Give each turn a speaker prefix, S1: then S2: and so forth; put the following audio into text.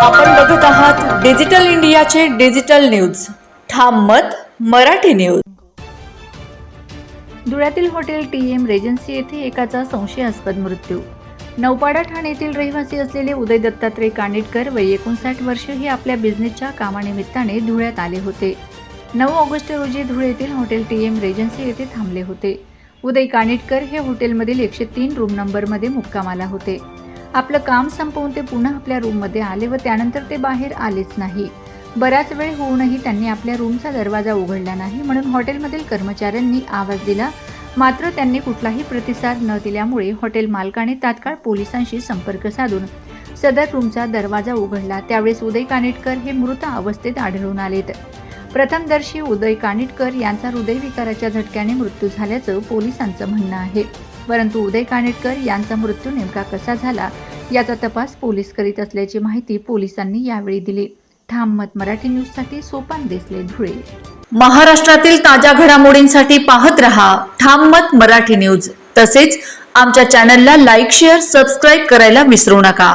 S1: आपण बघत आहात डिजिटल इंडियाचे डिजिटल न्यूज. ठाम मत मराठी न्यूज.
S2: धुळ्यातील हॉटेल टी एम रेजन्सी येथे एकाचा संशयास्पद मृत्यू. नौपाडा ठाण्यातील रहिवासी असलेले उदय दत्तात्रय कानिटकर वय एकोणसाठ वर्ष हे आपल्या बिझनेसच्या कामानिमित्ताने धुळ्यात आले होते. नऊ ऑगस्ट रोजी धुळे येथील हॉटेल टी एम रेजन्सी येथे थांबले होते. उदय कानिटकर हे हॉटेलमधील एकशे तीन रूम नंबरमध्ये मुक्कामाला होते. आपलं काम संपवून ते पुन्हा आपल्या रूममध्ये आले व त्यानंतर ते बाहेर आलेच नाही. बराच वेळ होऊनही त्यांनी आपल्या रूमचा दरवाजा उघडला नाही म्हणून हॉटेलमधील कर्मचाऱ्यांनी आवाज दिला. मात्र त्यांनी कुठलाही प्रतिसाद न दिल्यामुळे हॉटेल मालकाने तात्काळ पोलिसांशी संपर्क साधून सदर रूमचा दरवाजा उघडला. त्यावेळेस उदय कानेटकर हे मृत अवस्थेत आढळून आलेत. प्रथमदर्शी उदय कानिटकर यांचा हृदयविकाराच्या झटक्याने मृत्यू झाल्याचं पोलिसांचं म्हणणं आहे. परंतु उदय कानिटकर यांचा मृत्यू नेमका कसा झाला याचा तपास पोलीस करीत असल्याची माहिती पोलिसांनी यावेळी दिली. ठाम मत मराठी न्यूजसाठी सोपान देसले धुळे.
S1: महाराष्ट्रातील ताज्या घडामोडींसाठी पाहत रहा ठाम मत मराठी न्यूज. तसेच आमच्या चॅनलला लाईक शेअर सबस्क्राईब करायला विसरू नका.